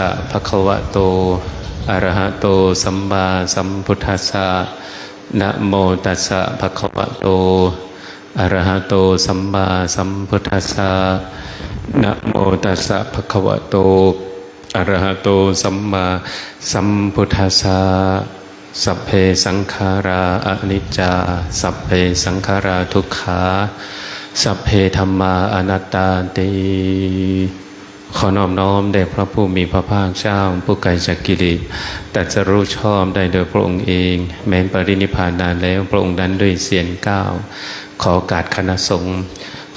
สะภะคะวะโต อะระหะโต สัมมาสัมพุทธัสสะ นะโมตัสสะภะคะวะโต อะระหะโต สัมมาสัมพุทธัสสะ นะโมตัสสะภะคะวะโต อะระหะโต สัมมาสัมพุทธัสสะ สัพเพสังขาราอนิจจา สัพเพสังขาราทุกขา สัพเพธรรมาอนัตตาติ ขอนอบน้อมแด่พระผู้มีพระภาคเจ้าผู้ไกลจากกิเลสแต่จะรู้ชอบได้โดยพระองค์เอง แม้นปรินิพานนานแล้วพระองค์นั้นด้วยเสียงก้าวขอโอกาสคณะสงฆ์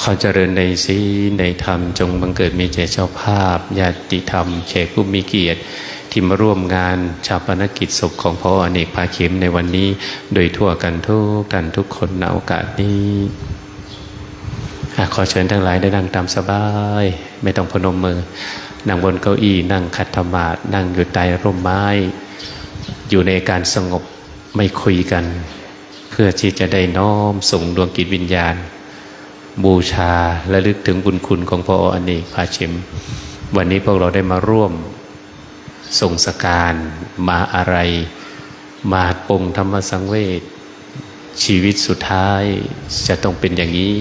ขอเจริญในศีลในธรรมจงบังเกิดมีเจเจ้าภาพญาติธรรมแขกผู้มีเกียรติที่มาร่วมงานชาปนกิจศพของพระอเนกภาเข็มในวันนี้ โดยทั่วกันทุกกันทุกคนในโอกาสนี้ ขอเชิญทั้งหลายได้นั่งตามสบาย ไม่ต้องพนมมือ นั่งบนเก้าอี้ นั่งคัดธรรมาดนั่งอยู่ใต้ร่มไม้ อยู่ในการสงบไม่คุยกัน เพื่อที่จะได้น้อมส่งดวงกิจวิญญาณ บูชาและลึกถึงบุญคุณของพระอเนกพาชิม วันนี้พวกเราได้มาร่วมส่งสการมาอะไร มาปงธรรมสังเวชชีวิตสุดท้ายจะต้องเป็นอย่างนี้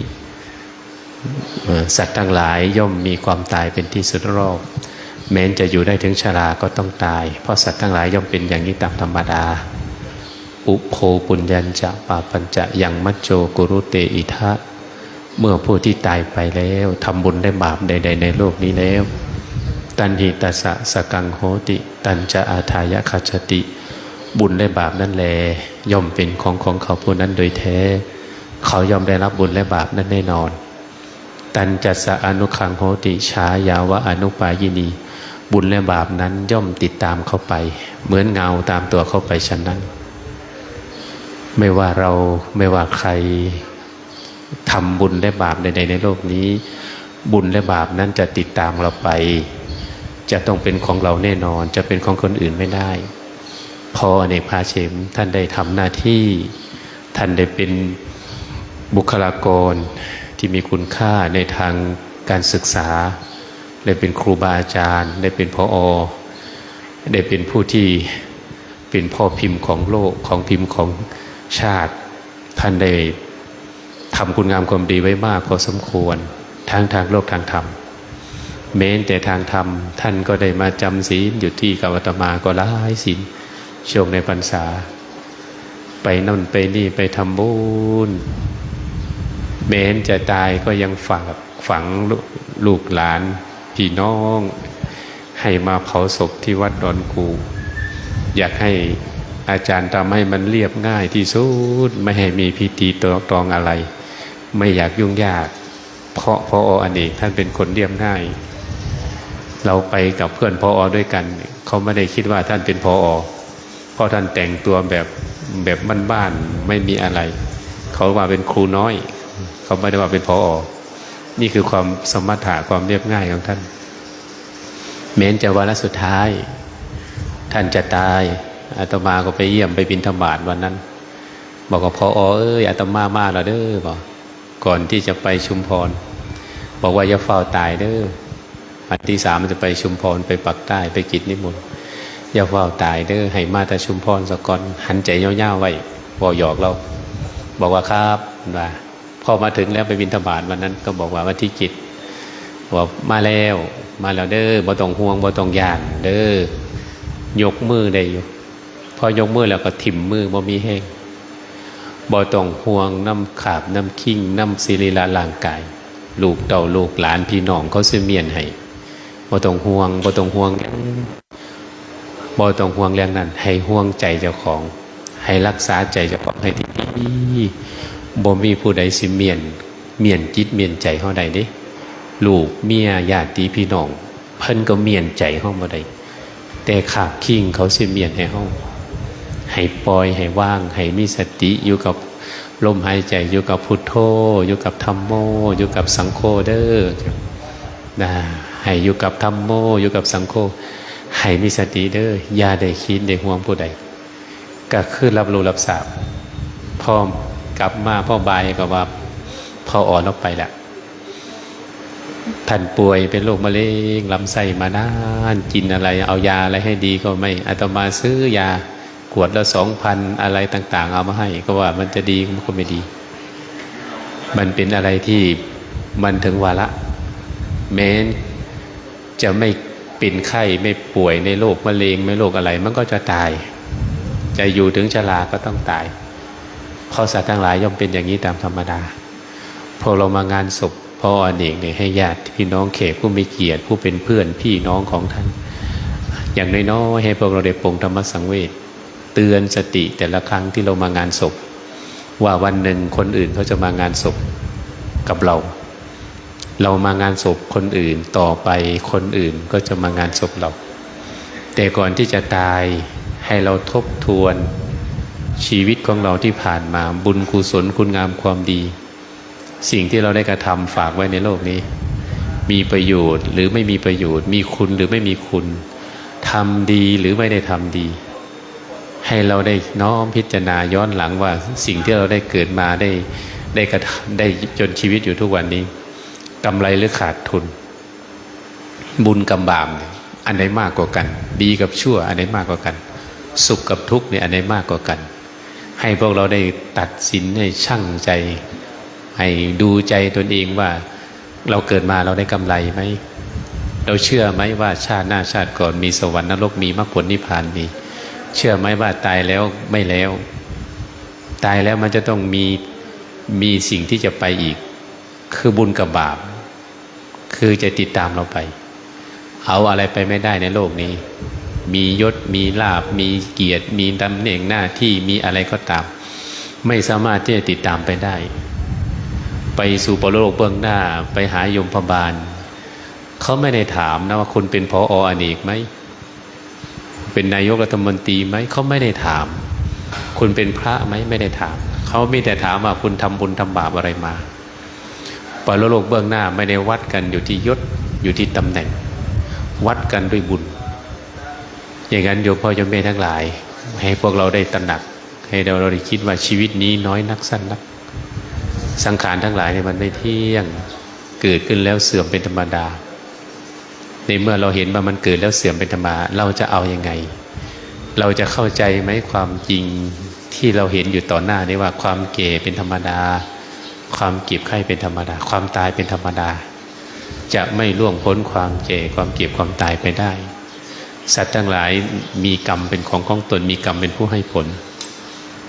สัตว์ทั้งหลายย่อมมีความตายเป็นที่สุดรอบแม้นจะอยู่ได้ถึงชราก็ต้องตาย เพราะสัตว์ทั้งหลายย่อมเป็นอย่างนี้ตามธรรมดา อุโพปุญญัญจะปาปัญจะยังมัจโจกุรุเตอิทะเมื่อผู้ที่ตายไปแล้วทำบุญได้บาปใด ๆ ในโลกนี้แล้ว ตันหิตัสะสกังโหติ ตันจะอาทายะคัจติ บุญและบาปนั่นแล ย่อมเป็นของของเขาผู้นั้นโดยแท้ เขาย่อมได้รับบุญและบาปนั้นแน่นอน ตันจัสสะอนุขังโหติชายาวะอนุปายินี บุญและบาปนั้นย่อมติดตามเข้าไป เหมือนเงาตามตัวเข้าไปฉะนั้น ไม่ว่าเราไม่ว่าใครทำบุญและบาปใดๆในโลกนี้ บุญและบาปนั้นจะติดตามเราไป จะต้องเป็นของเราแน่นอน จะเป็นของคนอื่นไม่ได้ พออเนกพาเชมท่านได้ทำหน้าที่ ท่านได้เป็นบุคลากร ที่มีคุณค่าในทางการศึกษา ได้เป็นครูบาอาจารย์ ได้เป็นพออได้เป็นผู้ที่เป็นพ่อพิมพ์ของโลกของพิมพ์ของชาติ ท่านได้ทำคุณงามความดีไว้มากพอสมควรทั้งทางโลกทางธรรมแม้แต่ทางธรรม ท่านก็ได้มาจำศีลอยู่ที่กัวัตมาก็ร้ายศีลช่วงในพรรษา ไปนั่นไปนี่ไปทำบุญ แม้นจะตายก็ยังฝากฝังลูกหลานพี่น้อง ให้มาเผาศพที่วัดดอนกู อยากให้อาจารย์ทำให้มันเรียบง่ายที่สุด ไม่ให้มีพิธีตรองอะไร ไม่อยากยุ่งยาก เพราะพออเนกท่านเป็นคนเรียบง่าย เราไปกับเพื่อนพออด้วยกัน เขาไม่ได้คิดว่าท่านเป็นพออเพราะท่านแต่งตัวแบบแบบบ้านๆไม่มีอะไร เขาว่าเป็นครูน้อย เขาไม่ได้ว่าเป็นพออนี่คือความสมถะความเรียบง่ายของท่าน เม้นจะวาระสุดท้าย ท่านจะตายอาตมาก็ไปเยี่ยมไปบินธบาตวันนั้น บอกกับพออเอ้ยอาตมามาแล้วเด้อบอกก่อนที่จะไปชุมพร บอกว่าอย่าเฝ้าตายเด้อวันที่สามจะไปชุมพรไปปักใต้ไปกิจนิมนต์อย่าเฝ้าตายเด้อให้มาแต่ชุมพรสะก่อนหันใจเย่าๆไว้บอกหยอกเรา บอกว่าครับว่า พอมาถึงแล้วไปบินธบาตวันนั้นก็บอกว่าวันที่จิตบอกมาแล้วมาแล้วเด้อบ่ต้องห่วงบ่ต้องยานเด้อยกมือได้อยู่พอยกมือแล้วก็ถิ่มมือบ่มีแห้งบ่ต้องห่วงน้ำขาบน้ำคิงน้ำศิริละร่างกาย ลูกเต่าลูกหลานพี่น้องเขาซื้อเมียนให้บ่ต้องห่วงบ่ต้องห่วงบ่ต้องห่วงเรื่องนั้น ให้ห่วงใจเจ้าของ ให้รักษาใจเจ้าของให้ดี บ่มีผู้ใดสิเมียน เมียนจิตเมียนใจเฮาใดเด้ลูกเมียญาติพี่น้อง เพิ่นก็เมียนใจเฮาบ่ได้แต่ขาบคิงเขาสิเมียนให้เฮาให้ปล่อยให้ว่าง ให้มีสติอยู่กับลมหายใจอยู่กับพุทโธอยู่กับธรรมโม อยู่กับสังโฆเด้อนะให้อยู่กับธรรมโม อยู่กับสังโฆให้มีสติเด้ออย่าได้คิดได้ห่วงผู้ใดก็คือรับรู้รับทราบพ่อ กลับมาพ่อบายก็ว่าพ่ออ่อนออกไปแหล้วท่านป่วยเป็นโรคมะเร็งลำไส้มานานกินอะไร เอายาอะไรให้ดีก็ไม่อาตมาซื้อยาขวดละสองพันอะไรต่าง ๆ เอามาให้ ก็ว่ามันจะดีมันก็ไม่ดี มันเป็นอะไรที่มันถึงวาระแม้จะไม่เป็นไข้ไม่ป่วยในโรคมะเร็งไม่โรคอะไร มันก็จะตาย จะอยู่ถึงชราก็ต้องตาย เพราะสัตว์ทั้งหลายย่อมเป็นอย่างนี้ตามธรรมดา พอเรามางานศพพ่ออเนกเนี่ยให้ญาติพี่น้องเขกผู้มีเกียรติผู้เป็นเพื่อนพี่น้องของท่าน อย่างน้อยๆให้พวกเราได้ปรงธรรมสังเวชเตือนสติแต่ละครั้งที่เรามางานศพ ว่าวันหนึ่งคนอื่นเขาจะมางานศพกับเรา เรามางานศพคนอื่นต่อไปคนอื่นก็จะมางานศพเรา แต่ก่อนที่จะตายให้เราทบทวน ชีวิตของเราที่ผ่านมาบุญกุศลคุณงามความดี สิ่งที่เราได้กระทำฝากไว้ในโลกนี้ มีประโยชน์หรือไม่มีประโยชน์ มีคุณหรือไม่มีคุณทำดีหรือไม่ได้ทำดี ให้เราได้น้อมพิจารณาย้อนหลังว่าสิ่งที่เราได้เกิดมาได้ได้กระทำได้จนชีวิตอยู่ทุกวันนี้กำไรหรือขาดทุน บุญกับบาปอันไหนมากกว่ากัน ดีกับชั่วอันไหนมากกว่ากัน สุขกับทุกข์เนี่ยอันไหนมากกว่ากัน ให้พวกเราได้ตัดสินให้ช่างใจ ให้ดูใจตนเองว่า เราเกิดมาเราได้กำไรไหมเราเชื่อไหมว่าชาติหน้าชาติก่อนมีสวรรค์นรกมีมรรคผลนิพพานมี เชื่อไหมว่าตายแล้วไม่แล้ว ตายแล้วมันจะต้องมีมีสิ่งที่จะไปอีก คือบุญกับบาป คือจะติดตามเราไป เอาอะไรไปไม่ได้ในโลกนี้ มียศ มีลาบ มีเกียรติ มีตำแหน่งหน้าที่มีอะไรก็ตาม ไม่สามารถที่จะติดตามไปได้ ไปสู่ปรโลกเบื้องหน้าไปหายมพบาลเขาไม่ได้ถามนะว่าคุณเป็นพอออเนกไหมเป็นนายกรัฐมนตรีไหมเขาไม่ได้ถาม คุณเป็นพระไหมไม่ได้ถามเขาไม่แต่ถามว่าคุณทำบุญทำบาปอะไรมาปรโลกเบื้องหน้าไม่ได้วัดกันอยู่ที่ยศอยู่ที่ตำแหน่ง วัดกันด้วยบุญ อย่างนั้นโยมพ่อโยมแม่ทั้งหลาย ให้พวกเราได้ตระหนัก ให้เราเราได้คิดว่าชีวิตนี้น้อยนักสั้นนัก สังขารทั้งหลายเนี่ยมันไม่เที่ยงเกิดขึ้นแล้วเสื่อมเป็นธรรมดา ในเมื่อเราเห็นว่ามันเกิดแล้วเสื่อมเป็นธรรมดาเราจะเอาอยัางไง เราจะเข้าใจไหมความจริงที่เราเห็นอยู่ต่อหน้านี่ว่าความเก่เป็นธรรมดา ความเก็บไข้เป็นธรรมดา ความตายเป็นธรรมดา จะไม่ล่วงพ้นความเก่ความเก็บความตายไปได้ สัตว์ทั้งหลายมีกรรมเป็นของของตน มีกรรมเป็นผู้ให้ผล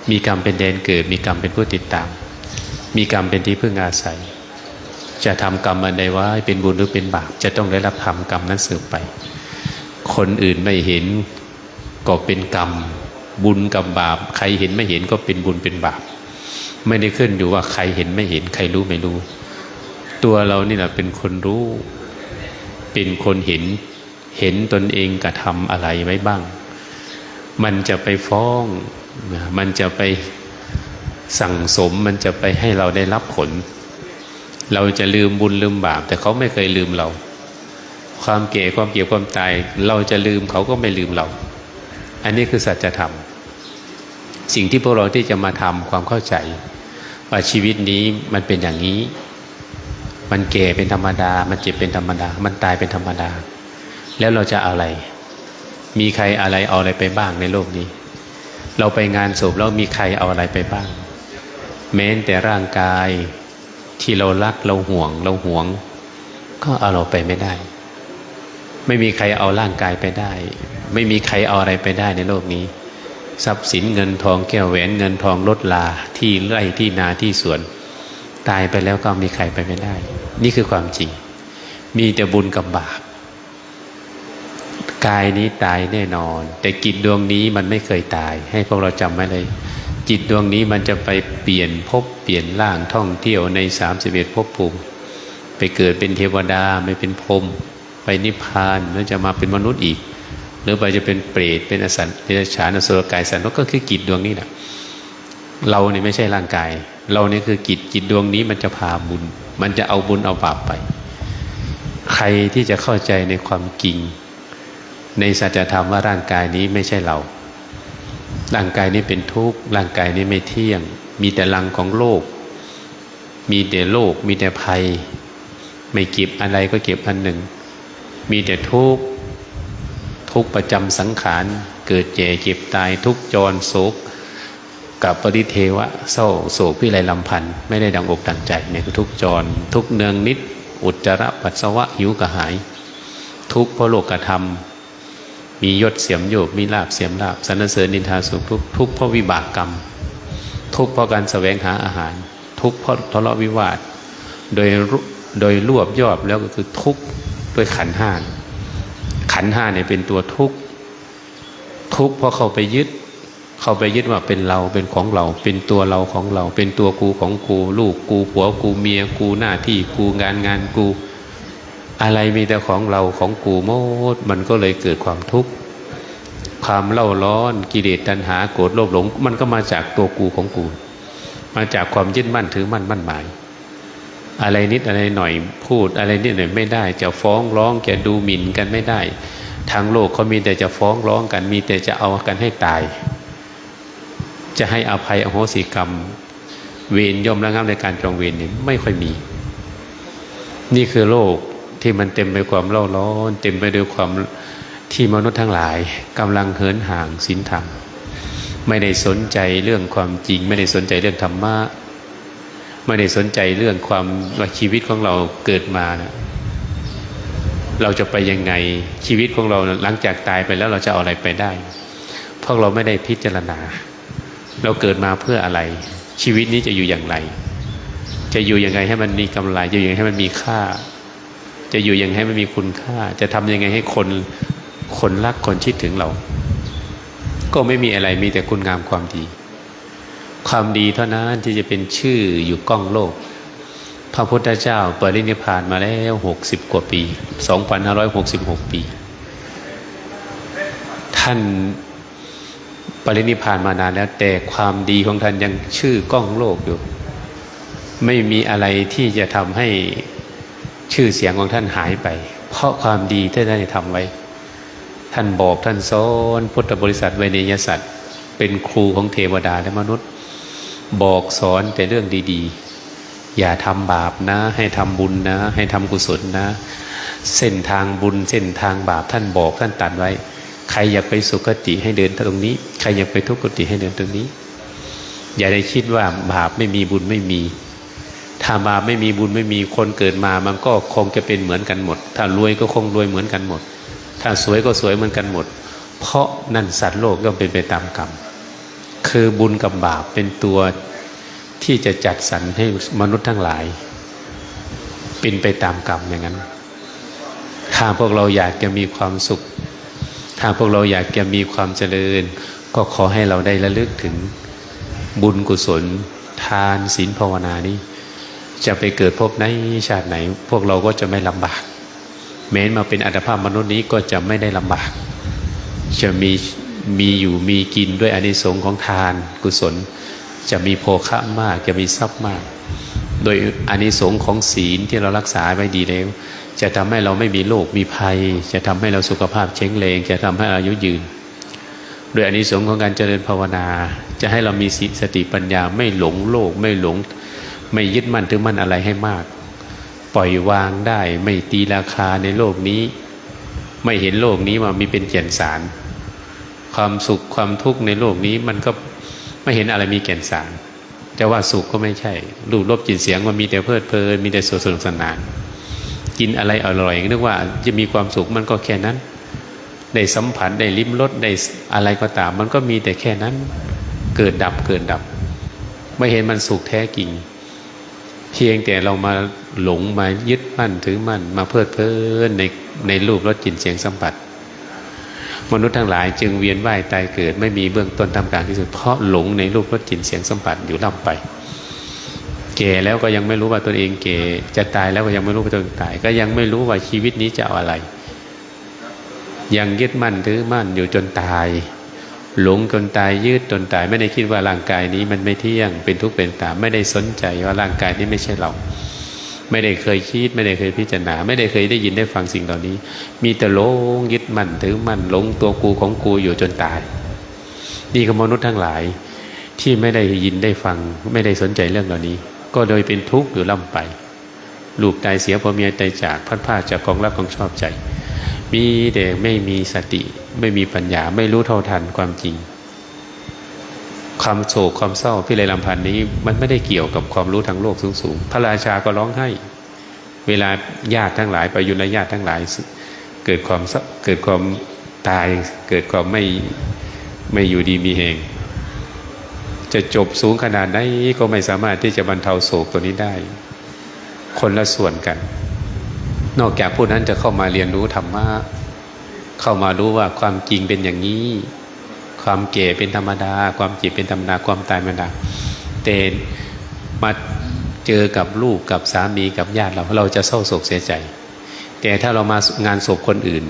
มีกรรมเป็นแดนเกิด มีกรรมเป็นผู้ติดตาม มีกรรมเป็นที่พึ่งอาศัย จะทำกรรมอันใดว่าเป็นบุญหรือเป็นบาปจะต้องได้รับทำกรรมนั้นสืบไป คนอื่นไม่เห็นก็เป็นกรรม บุญกับบาป ใครเห็นไม่เห็นก็เป็นบุญเป็นบาป ไม่ได้ขึ้นอยู่ว่าใครเห็นไม่เห็นใครรู้ไม่รู้ ตัวเรานี่แหละเป็นคนรู้ เป็นคนเห็น เห็นตนเองกระทำอะไรไว้บ้าง มันจะไปฟ้อง มันจะไปสั่งสม มันจะไปให้เราได้รับผล เราจะลืมบุญลืมบาป แต่เขาไม่เคยลืมเรา ความเก่ความเกี่ยวความตาย เราจะลืมเขาก็ไม่ลืมเรา อันนี้คือสัจธรรม สิ่งที่พวกเราที่จะมาทำความเข้าใจว่าชีวิตนี้มันเป็นอย่างนี้ มันเก่เป็นธรรมดา มันเจ็บเป็นธรรมดา มันตายเป็นธรรมดา แล้วเราจะอะไร มีใครอะไรเอาอะไรไปบ้างในโลกนี้ เราไปงานศพแล้วมีใครเอาอะไรไปบ้าง แม้แต่ร่างกายที่เรารักเราห่วง เราห่วง ก็เอาเราไปไม่ได้ ไม่มีใครเอาร่างกายไปได้ ไม่มีใครเอาอะไรไปได้ในโลกนี้ ทรัพย์สินเงินทองแก้วแหวนเงินทองลดลาที่ไร่ที่นาที่สวน ตายไปแล้วก็มีใครไปไม่ได้ นี่คือความจริง มีแต่บุญกับบาป กายนี้ตายแน่นอน แต่จิตดวงนี้มันไม่เคยตาย ให้พวกเราจำไว้เลย จิตดวงนี้มันจะไปเปลี่ยนภพเปลี่ยนร่างท่องเที่ยวในสามสิบเอ็ดภพภูมิไปเกิดเป็นเทวดาไม่เป็นพรมไปนิพพานแล้วจะมาเป็นมนุษย์อีก หรือไปจะเป็นเปรตเป็นอสันเดรัจฉานอสุรกายสันก็คือจิตดวงนี้แหละเราเนี่ยไม่ใช่ร่างกาย เราเนี่ยคือจิตจิตดวงนี้มันจะพาบุญ มันจะเอาบุญเอาบาปไป ใครที่จะเข้าใจในความจริง ในสัจธรรมว่าร่างกายนี้ไม่ใช่เรา ร่างกายนี้เป็นทุกข์ ร่างกายนี้ไม่เที่ยง มีแต่ลังของโลก มีแต่โลก มีแต่ภัย ไม่เก็บอะไรก็เก็บอันหนึ่ง มีแต่ทุกข์ ทุกข์ประจำสังขาร เกิดแก่เก็บตาย ทุกจรโศก กับปริเทวะเศร้าโศกพิไรลำพันธ์ไม่ได้ดังอกดังใจเนี่ยทุกจร ทุกเนืองนิด อุจจาระปัสสาวะหิวกระหาย ทุกเพราะโลกธรรม มียศเสียมโยกมีลาบเสียมลาบสรรเสริญนินทาสุขทุกทุกเพราะวิบากกรรม ทุกเพราะการแสวงหาอาหาร ทุกเพราะทะเลาะวิวาท โดยโดยรวบยอบแล้วก็คือทุกด้วยขันห้าขันห้าเนี่ยเป็นตัวทุกทุกเพราะเขาไปยึด เขาไปยึดว่าเป็นเราเป็นของเรา เป็นตัวเราของเรา เป็นตัวกูของกู ลูกกูผัวกูเมียกูหน้าที่กูงานงานกู อะไรมีแต่ของเราของกูหมดมันก็เลยเกิดความทุกข์ความเล่าร้อนกิเลสตัณหาโกรธโลภหลง มันก็มาจากตัวกูของกู มาจากความยึดมั่นถือมั่นมั่นหมาย อะไรนิดอะไรหน่อยพูด อะไรนิดหน่อยไม่ได้ จะฟ้องร้องจะดูหมิ่นกันไม่ได้ ทางโลกเขามีแต่จะฟ้องร้องกันมีแต่จะเอากันให้ตาย จะให้อภัยอโหสิกรรม เวรย่อมระงับในการจองเวรเนี่ยไม่ค่อยมี นี่คือโลก ที่มันเต็มไปความเล่าร้อน เต็มไปด้วยความที่มนุษย์ทั้งหลายกำลังเหินห่างศีลธรรม ไม่ได้สนใจเรื่องความจริง ไม่ได้สนใจเรื่องธรรมะไม่ได้สนใจเรื่องความว่าชีวิตของเราเกิดมานะเราจะไปยังไงชีวิตของเราหลังจากตายไปแล้วเราจะเอาอะไรไปได้พราะเราไม่ได้พิจารณา เราเกิดมาเพื่ออะไร ชีวิตนี้จะอยู่อย่างไร จะอยู่ยังไงให้มันมีกำไรจะอยู่ยังไงให้มันมีค่า จะอยู่ยังไงให้มันมีคุณค่า จะทำยังไงให้คนคนรักคนชิดถึงเรา ก็ไม่มีอะไรมีแต่คุณงามความดี ความดีเท่านั้นที่จะเป็นชื่ออยู่ก้องโลก พระพุทธเจ้าปรินิพานมาแล้วหกสิบกว่าปีสองพันห้าร้อยหกสิบหกปี ท่านปรินิพพานมานานแล้ว แต่ความดีของท่านยังชื่อก้องโลกอยู่ ไม่มีอะไรที่จะทำให้ ชื่อเสียงของท่านหายไป เพราะความดีที่ท่านได้ทำไว้ ท่านบอกท่านสอนพุทธบริษัทเวเนยสัตว์เป็นครูของเทวดาและมนุษย์ บอกสอนแต่เรื่องดีๆ อย่าทำบาปนะ ให้ทำบุญนะ ให้ทำกุศลนะ เส้นทางบุญเส้นทางบาปท่านบอกท่านตัดไว้ ใครอยากไปสุคติให้เดินตรงนี้ ใครอยากไปทุกขติให้เดินตรงนี้ อย่าได้คิดว่าบาปไม่มีบุญไม่มี ถ้าบาปไม่มีบุญไม่มีคนเกิดมามันก็คงจะเป็นเหมือนกันหมด ถ้ารวยก็คงรวยเหมือนกันหมด ถ้าสวยก็สวยเหมือนกันหมด เพราะนั่นสัตว์โลกย่อมเป็นไปตามกรรม คือบุญกับบาปเป็นตัวที่จะจัดสรรให้มนุษย์ทั้งหลาย เป็นไปตามกรรมอย่างนั้น ถ้าพวกเราอยากจะมีความสุข ถ้าพวกเราอยากจะมีความเจริญ ก็ขอให้เราได้ระลึกถึงบุญกุศล ทานศีลภาวนานี้ จะไปเกิดพบในชาติไหน พวกเราก็จะไม่ลำบาก แม้นมาเป็นอัตภาพมนุษย์นี้ก็จะไม่ได้ลำบาก จะมีมีอยู่มีกินด้วยอานิสงส์ของทานกุศล จะมีโภคะมากจะมีทรัพย์มาก โดยอานิสงส์ของศีลที่เรารักษาไว้ดีแล้ว จะทำให้เราไม่มีโรคมีภัย จะทำให้เราสุขภาพเช้งเลงจะทำให้อายุยืนโดยอานิสงส์ของการเจริญภาวนา จะให้เรามีสติปัญญาไม่หลงโลกไม่หลง ไม่ยึดมั่นถือมั่นอะไรให้มาก ปล่อยวางได้ไม่ตีราคาในโลกนี้ ไม่เห็นโลกนี้ว่ามีเป็นแก่นสาร ความสุขความทุกข์ในโลกนี้มันก็ไม่เห็นอะไรมีแก่นสารจะว่าสุขก็ไม่ใช่รูปรบจินเสียงมันมีแต่เพลิดเพลินมีแต่สนุกสนาน กินอะไรอร่อยนึกว่าจะมีความสุขมันก็แค่นั้นได้สัมผัสได้ลิ้มรสได้อะไรก็ตาม มันก็มีแต่แค่นั้น เกิดดับเกิดดับ ไม่เห็นมันสุขแท้จริง เพียงแต่เรามาหลงมายึดมั่นถือมั่นมาเพลิดเพลินในในรูปรสกลิ่นเสียงสัมผัสมนุษย์ทั้งหลายจึงเวียนว่ายตายเกิด ไม่มีเบื้องต้นทำกลางที่สุดเพราะหลงในรูปรสกลิ่นเสียงสัมผัสอยู่ล่ำไปแก่แล้วก็ยังไม่รู้ว่าตนเองแก่จะตายแล้วก็ยังไม่รู้ว่าตนเองตาย ก็ยังไม่รู้ว่าชีวิตนี้จะเอาอะไร ยังยึดมั่นถือมั่นอยู่จนตาย หลงจนตายยืดจนตายไม่ได้คิดว่าร่างกายนี้มันไม่เที่ยงเป็นทุกข์เป็นตามไม่ได้สนใจว่าร่างกายนี้ไม่ใช่เรา ไม่ได้เคยคิด ไม่ได้เคยพิจารณา ไม่ได้เคยได้ยินได้ฟังสิ่งเหล่านี้ มีแต่หลงยึดมั่นถือมั่นหลงตัวกูของกูอยู่จนตายนี่คือมนุษย์ทั้งหลายที่ไม่ได้ยินได้ฟัง ไม่ได้สนใจเรื่องเหล่านี้ ก็โดยเป็นทุกข์อยู่ล่ำไปลูกตายเสียพ่อเมียตายจากพัดผ้าจากกองรักของชอบใจ มีแต่ไม่มีสติ ไม่มีปัญญาไม่รู้เท่าทันความจริง ความโศกความเศร้าพี่เลยลำพันธ์นี้มันไม่ได้เกี่ยวกับความรู้ทางโลกสูงๆพระราชาก็ร้องไห้ เวลาญาติทั้งหลายไปยุนญาติทั้งหลาย เกิดความเกิดความตาย เกิดความไม่ไม่อยู่ดีมีแหงจะจบสูงขนาดไหนก็ไม่สามารถที่จะบรรเทาโศกตัวนี้ได้ คนละส่วนกัน นอกจากผู้นั้นจะเข้ามาเรียนรู้ธรรมะ เข้ามารู้ว่าความจริงเป็นอย่างนี้ ความเก่เป็นธรรมดา ความเจ็บเป็นธรรมดา ความตายเป็นธรรมดาแต่มาเจอกับลูกกับสามีกับญาติเราเราจะเศร้าโศกเสียใจ แต่ถ้าเรามางานศพคนอื่น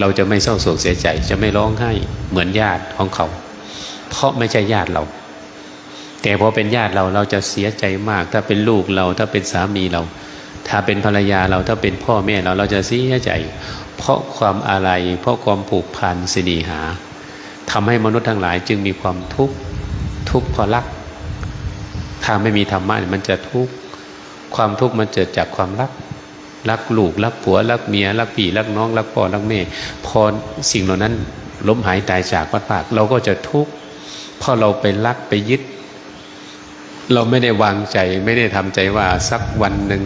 เราจะไม่เศร้าโศกเสียใจ จะไม่ร้องไห้เหมือนญาติของเขา เพราะไม่ใช่ญาติเรา แต่พอเป็นญาติเราเราจะเสียใจมาก ถ้าเป็นลูกเราถ้าเป็นสามีเรา ถ้าเป็นภรรยาเราถ้าเป็นพ่อแม่เราเราจะเสียใจ เพราะความอะไรเพราะความผูกพันสินีหาทำให้มนุษย์ทั้งหลายจึงมีความทุกข์ทุกข์เพราะรัก ถ้าไม่มีธรรมะมันจะทุกข์ความทุกข์มันเกิดจากความรักรักลูกรักผัวรักเมียรักพี่รักน้องรักพ่อรักแม่พอสิ่งเหล่านั้นล้มหายตายจากวัดปาก เราก็จะทุกข์เพราะเราไปรักไปยึด เราไม่ได้วางใจไม่ได้ทำใจว่าสักวันหนึ่ง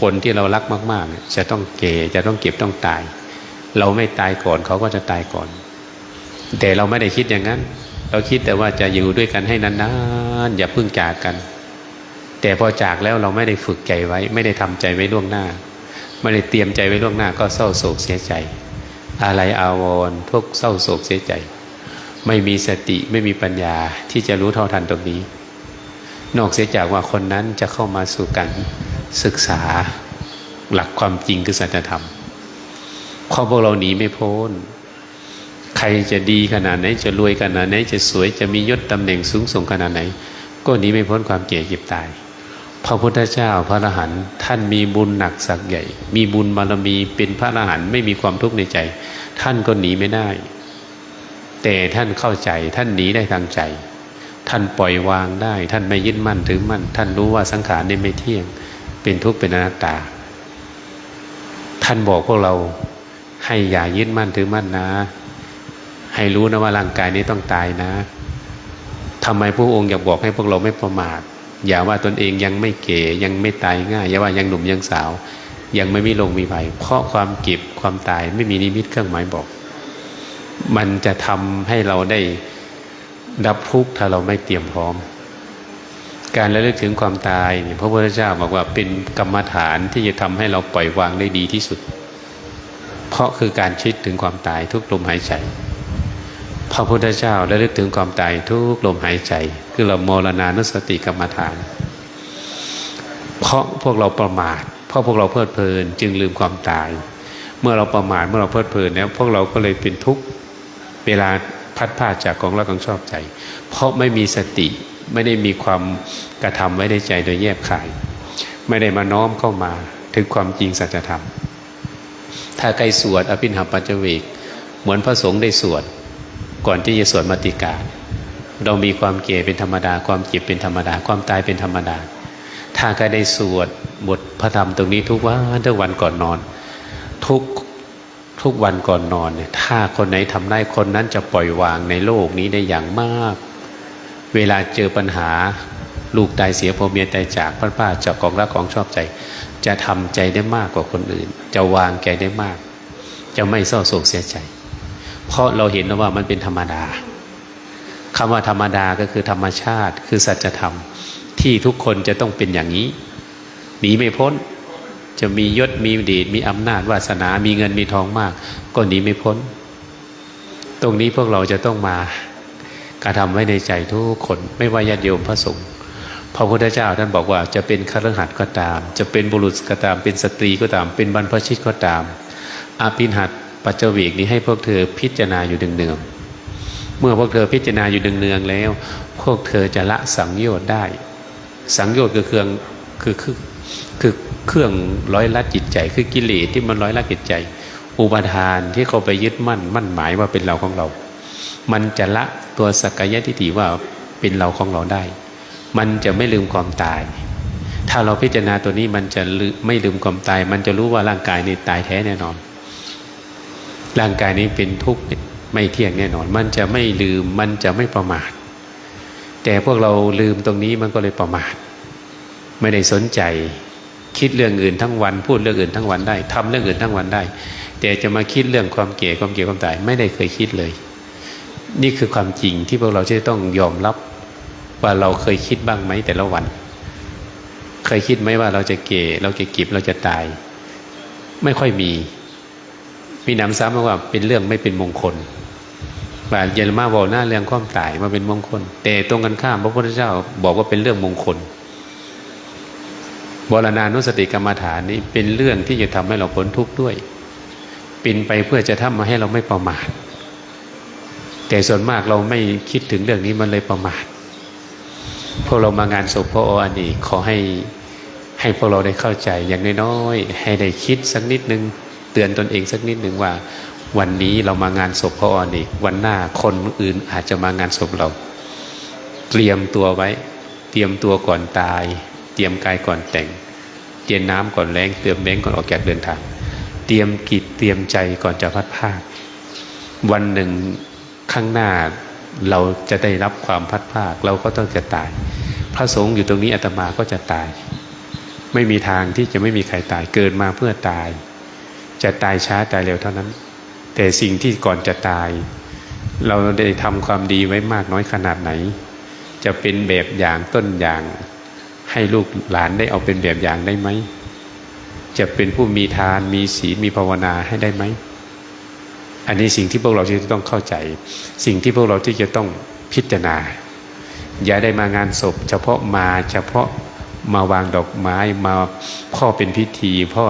คนที่เรารักมากๆจะต้องเก่จะต้องเก็บต้องตาย เราไม่ตายก่อนเขาก็จะตายก่อน แต่เราไม่ได้คิดอย่างนั้น เราคิดแต่ว่าจะอยู่ด้วยกันให้นานๆอย่าพึ่งจากกัน แต่พอจากแล้วเราไม่ได้ฝึกใจไว้ ไม่ได้ทำใจไว้ล่วงหน้า ไม่ได้เตรียมใจไว้ล่วงหน้า ก็เศร้าโศกเสียใจ อะไรอาวรณ์ทุกเศร้าโศกเสียใจ ไม่มีสติไม่มีปัญญาที่จะรู้เท่าทันตรงนี้ นอกเสียจากว่าคนนั้นจะเข้ามาสู่การ ศึกษาหลักความจริงคือสัจธรรมข้อพวกเราหนีไม่พ้น ใครจะดีขนาดไหน จะรวยขนาดไหน จะสวยจะมียศตำแหน่งสูงส่งขนาดไหน ก็หนีไม่พ้นความเก่เจ็บตาย พระพุทธเจ้าพระอรหันต์ท่านมีบุญหนักสักใหญ่ มีบุญบารมีเป็นพระอรหันต์ไม่มีความทุกข์ในใจ ท่านก็หนีไม่ได้ แต่ท่านเข้าใจท่านหนีได้ทางใจ ท่านปล่อยวางได้ ท่านไม่ยึดมั่นถือมั่น ท่านรู้ว่าสังขารนี่ไม่เที่ยง เป็นทุกข์เป็นอนัตตา ท่านบอกพวกเราให้อย่ายึดมั่นถือมั่นนะ ให้รู้นะว่าร่างกายนี้ต้องตายนะทำไมพระองค์อยากบอกให้พวกเราไม่ประมาทอย่าว่าตนเองยังไม่เก๋ยังไม่ตายง่าย อย่าว่ายังหนุ่มยังสาว ยังไม่มีลงมีภัยเพราะความเก็บความตายไม่มีนิมิตเครื่องหมายบอก มันจะทำให้เราได้ดับทุกข์ถ้าเราไม่เตรียมพร้อม การระลึกถึงความตายเนี่ยพระพุทธเจ้าบอกว่าเป็นกรรมฐานที่จะทำให้เราปล่อยวางได้ดีที่สุด เพราะคือการคิดถึงความตายทุกลมหายใจพระพุทธเจ้าระลึกถึงความตายทุกลมหายใจ คือเราโมรณานุสติกรรมฐาน เพราะพวกเราประมาท เพราะพวกเราเพลิดเพลินจึงลืมความตาย เมื่อเราประมาทเมื่อเราเพลิดเพลินแล้วพวกเราก็เลยเป็นทุกข์เวลาพัดพาจากของรักของชอบใจ เพราะไม่มีสติ ไม่ได้มีความกระทำไว้ในใจโดยแยบขาย ไม่ได้มาน้อมเข้ามาถึงความจริงสัจธรรม ถ้าใครสวดอภินหปัจเวกเหมือนพระสงฆ์ได้สวดก่อนที่จะสวดมติกาเรามีความเก่เป็นธรรมดา ความเจ็บเป็นธรรมดา ความตายเป็นธรรมดา ถ้าใครได้สวดบทพระธรรมตรงนี้ทุกวันทุกวันก่อนนอน ทุกทุกวันก่อนนอนเนี่ยถ้าคนไหนทำได้คนนั้นจะปล่อยวางในโลกนี้ได้อย่างมาก เวลาเจอปัญหาลูกตายเสียพ่อเมียตายจากพ่อป้าจากกองรักของชอบใจ จะทำใจได้มากกว่าคนอื่น จะวางใจได้มาก จะไม่เศร้าโศกเสียใจ เพราะเราเห็นว่ามันเป็นธรรมดาคำว่าธรรมดาก็คือธรรมชาติ คือสัจธรรมที่ทุกคนจะต้องเป็นอย่างนี้หนีไม่พ้น จะมียศมีดีมีอำนาจวาสนามีเงินมีทองมาก ก็หนีไม่พ้น ตรงนี้พวกเราจะต้องมา กระทำไว้ในใจทุกคนไม่ว่าญาติโยมพระสงฆ์พระพุทธเจ้าท่านบอกว่าจะเป็นครหัสก็ตาม จะเป็นบุรุษก็ตาม เป็นสตรีก็ตาม เป็นบรรพชิตก็ตามอาภินหัดปัจจวิกนี้ให้พวกเธอพิจารณาอยู่เนืองเมื่อพวกเธอพิจารณาอยู่เนืองแล้ว พวกเธอจะละสังโยชน์ได้ สังโยชน์คือเครื่องคือคือคือเครื่องร้อยลัดจิตใจ คือกิเลสที่มันร้อยลัดจิตใจ อุปทานที่เขาไปยึดมั่นมั่นหมายว่าเป็นเราของเรา มันจะละ ตัวสักกายทิฏฐิว่าเป็นเราของเราได้ มันจะไม่ลืมความตาย ถ้าเราพิจารณาตัวนี้มันจะลืไม่ลืมความตาย มันจะรู้ว่าร่างกายนี้ตายแท้แน่นอน ร่างกายนี้เป็นทุกข์ไม่เที่ยงแน่นอน มันจะไม่ลืมมันจะไม่ประมาท แต่พวกเราลืมตรงนี้มันก็เลยประมาท ไม่ได้สนใจ คิดเรื่องอื่นทั้งวัน พูดเรื่องอื่นทั้งวันได้ทำเรื่องอื่นทั้งวันได้ แต่จะมาคิดเรื่องความเก่ความเก่ความตายไม่ได้เคยคิดเลย นี่คือความจริงที่พวกเราจะต้องยอมรับว่าเราเคยคิดบ้างไหมแต่ละวัน เคยคิดไหมว่าเราจะเก่เราจะกิบเราจะตาย ไม่ค่อยมี มีน้ำซ้ำว่าเป็นเรื่องไม่เป็นมงคลว่าเยนมาบอกหน้าเรื่องความตายมาเป็นมงคล แต่ตรงกันข้ามพระพุทธเจ้าบอกว่าเป็นเรื่องมงคลบรณานุสติกรรมฐานนี้เป็นเรื่องที่จะทำให้เราพ้นทุกข์ด้วย เป็นไปเพื่อจะทำมาให้เราไม่ประมาท แต่ส่วนมากเราไม่คิดถึงเรื่องนี้มันเลยประมาทพวกเรามางานศพพ่ออันนี้ขอให้ให้พวกเราได้เข้าใจอย่างน้อยๆให้ได้คิดสักนิดนึง เตือนตนเองสักนิดหนึ่งว่า วันนี้เรามางานศพพ่ออันนี้วันหน้าคนอื่นอาจจะมางานศพเรา เตรียมตัวไว้ เตรียมตัวก่อนตาย เตรียมกายก่อนแต่ง เตรียมน้ำก่อนแรงเตรียมแบงก่อนออกจากเดินทาง เตรียมกิจเตรียมใจก่อนจะพัดภาควันหนึ่ง ข้างหน้าเราจะได้รับความพัดภาคเราก็ต้องจะตาย พระสงฆ์อยู่ตรงนี้อาตมาก็จะตาย ไม่มีทางที่จะไม่มีใครตายเกิดมาเพื่อตาย จะตายช้าตายเร็วเท่านั้น แต่สิ่งที่ก่อนจะตาย เราได้ทำความดีไว้มากน้อยขนาดไหน จะเป็นแบบอย่างต้นอย่าง ให้ลูกหลานได้เอาเป็นแบบอย่างได้ไหมจะเป็นผู้มีทานมีศีลมีภาวนาให้ได้ไหม อันนี้สิ่งที่พวกเราจะต้องเข้าใจ สิ่งที่พวกเราที่จะต้องพิจารณา อย่าได้มางานศพ เฉพาะมาเฉพาะมาวางดอกไม้มาพ่อเป็นพิธีพ่อ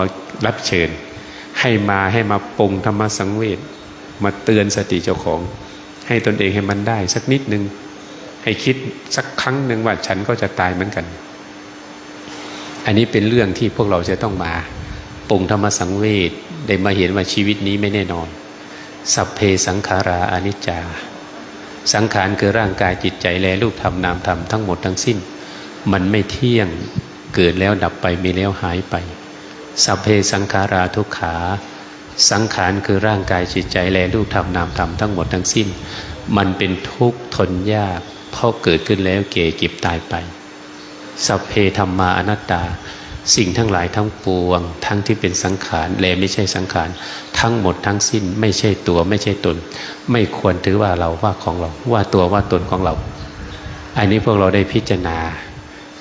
รับเชิญ ให้มาให้มาปรงธรรมสังเวชมาเตือนสติเจ้าของ ให้ตนเองให้มันได้ สักนิดหนึ่งให้คิดสักครั้งหนึ่งว่าฉันก็จะตายเหมือนกัน อันนี้เป็นเรื่องที่พวกเราจะต้องมาปรงธรรมสังเวชได้มาเห็นว่าชีวิตนี้ไม่แน่นอน สัพเพสังขาราอนิจจา สังขารคือร่างกายจิตใจและรูปธรรมนามธรรมทั้งหมดทั้งสิ้น มันไม่เที่ยงเกิดแล้วดับไปมีแล้วหายไป สัพเพสังขาราทุกขา สังขารคือร่างกายจิตใจและรูปธรรมนามธรรมทั้งหมดทั้งสิ้น มันเป็นทุกข์ทนยากเพราะเกิดขึ้นแล้วเก่เก็บตายไป สัพเพธรรมาอนัตตา สิ่งทั้งหลายทั้งปวง ทั้งที่เป็นสังขารและไม่ใช่สังขาร ทั้งหมดทั้งสิ้นไม่ใช่ตัวไม่ใช่ตน ไม่ควรถือว่าเราว่าของเราว่าตัวว่าตนของเรา อันนี้พวกเราได้พิจารณา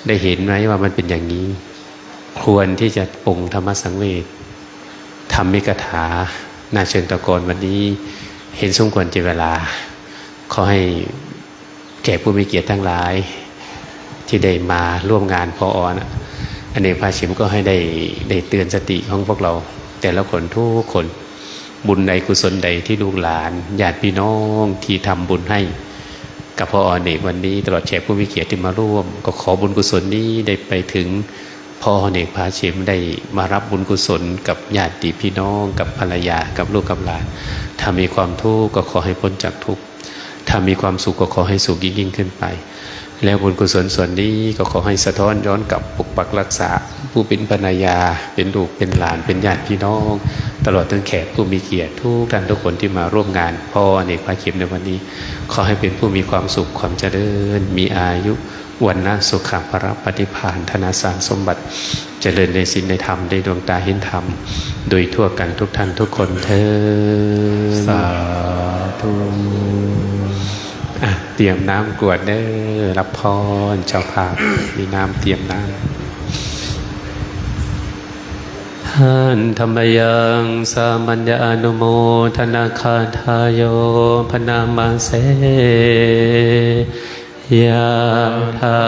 ได้เห็นไหมว่ามันเป็นอย่างนี้ ควรที่จะปรุงธรรมสังเวชทำมิกถานาเชิงตะกอนวันนี้เห็นสมควรเจเวลา ขอให้แก่ผู้มีเกียรติทั้งหลาย ที่ได้มาร่วมงานพออนะอันนี้พระชิมก็ให้ได้ได้เตือนสติของพวกเรา แต่ละคนทุกคน บุญใดกุศลใดที่ลูกหลานญาติพี่น้องที่ทำบุญให้ กับพ่ออเนกวันนี้ตลอดแขกผู้มีเกียรติที่มาร่วม ก็ขอบุญกุศลนี้ได้ไปถึงพ่ออเนกพระชิมได้มารับบุญกุศล กับญาติพี่น้อง กับภรรยากับลูกกับหลาน ถ้ามีความทุกข์ก็ขอให้พ้นจากทุกข์ถ้ามีความสุขก็ขอให้สุขยิ่งขึ้นไป แล้วบุญกุศลส่วนนี้ก็ขอให้สะท้อนย้อนกับปกปักรักษา ผู้เป็นภรรยาเป็นลูกเป็นหลานเป็นญาติพี่น้อง ตลอดถึงแขกผู้มีเกียรติทุกท่านทุกคนที่มาร่วมงานพ่อเนกพระเข็มในวันนี้ ขอให้เป็นผู้มีความสุขความเจริญ มีอายุวันนะสุขภรปฏิพานธนาสารสมบัติ เจริญในศีลในธรรมได้ดวงตาเห็นธรรม โดยทั่วกันทุกท่านทุกคนเธอสาธุเตรียมน้ำกวดเด้อรับพรเจ้าภาพมีน้ำเตรียมน้ำ ท่านธรรมยังสามัญญาอนุโมทนาคาทายโยพนามาเสยะทา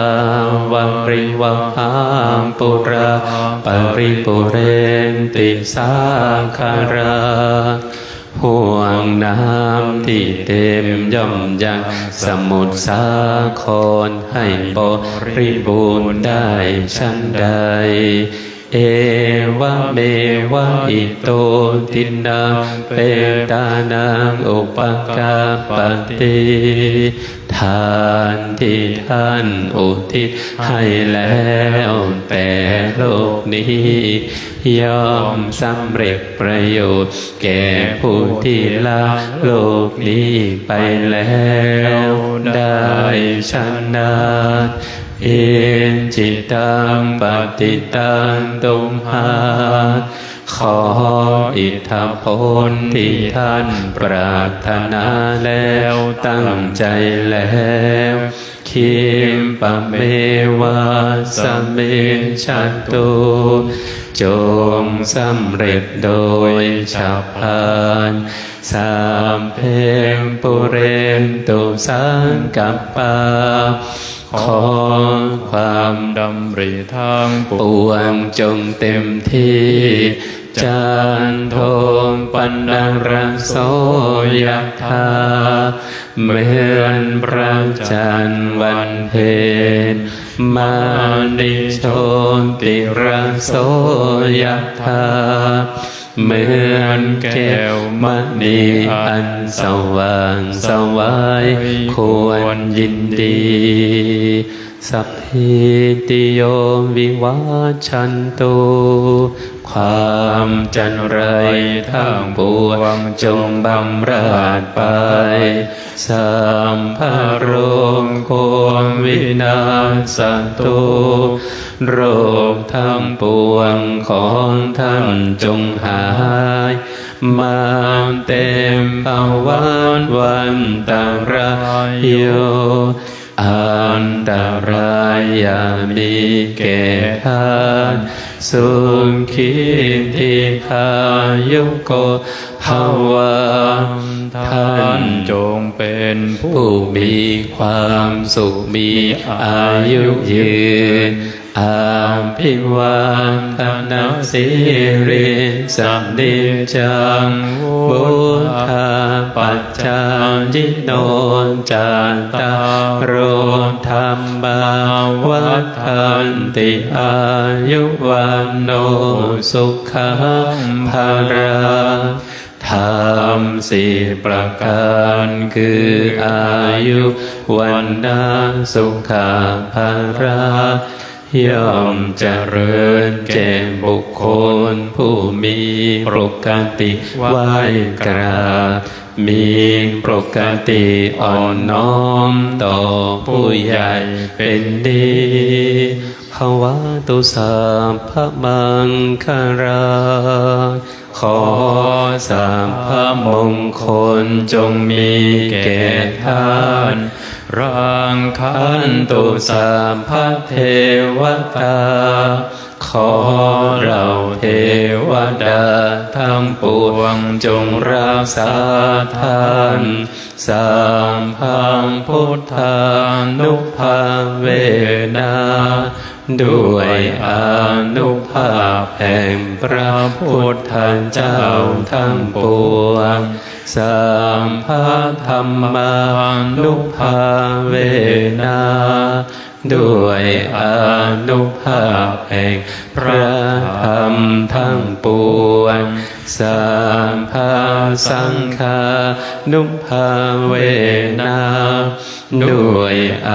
วังริวังหามปุราปริปุเรนติสาคาราห่วงน้ำที่เต็มย่อมยังสมุทรสาครให้บริบูรณ์ได้ชั้นใด เอวะเมวะอิโตทินังเปตานังอุปกาปติทานที่ท่านอุทิศให้แล้วแต่โลกนี้ย่อมสำเร็จประโยชน์ แก่ผู้ที่ละโลกนี้ไปแล้วได้ชนะ เอจิตังปฏิตังตุมหาขออิทธผลที่ท่านปรารถนาแล้วตั้งใจแล้วคิมปะเมวะสมเมชัตตุจงสำเร็จโดยฉับพลัน สามเพงปุเรนตุสังกัปปาขอความดำริทางปวงจงเต็มที่จันโทมปันดังรังโสยธาเหมือนพระจันทร์วันเพ็ญมานิโชติรังโสยธา เหมือนแก้วมณีอันสว่างสวายควรยินดีสัพพิติโยวิวัชันตุความจันไรทั้งปวงจงบำราดไป สัมภโรมโคววินาสตุ โรคทั้งปวงของท่านจงหาย มาเต็มภาวานวันตรายโยอันตรายยามีแก่ท่านสุขีทิคายุโกภาวะท่านจงเป็นผู้มีความสุขมีอายุยืน อาภิวาทนาสิริสัมดิจังบุทธาปัจจายิโนจันตารโรธรรมบาวัฏันติอายุวันโนสุขังภาราธรรมสี่ประการคืออายุวันนาสุขภารา ย่อมเจริญแก่บุคคล ผู้มีปกติไหวกราบมีปกติอ่อนน้อมต่อผู้ใหญ่เป็นดีภาวะตุสาพระมังคาราขอสามพระมงคลจงมีแก่ท่าน ร่างคันตุสามพเทวตา ขอเราเทวดาทั้งปวงจงรักษาท่านสามพังพุทธานุภาเวนาด้วยอนุภาพแห่งพระพุทธเจ้าทั้งปวง สามพระธรรมานุภาเวนาด้วยอนุภาพแห่งพระธรรมทั้งปวงสามพระสังฆานุภาเวนาด้วยอ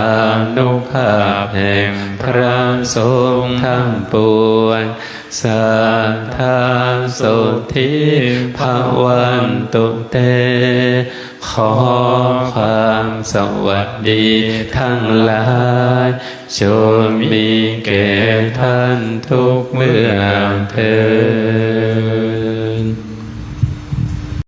นุภาพแห่งพระสงฆ์ทั้งปวง สัทธาสุทิภวันตุเต ขอความสวัสดีทั้งหลายจงมีแก่ท่านทุกเมื่อเธอ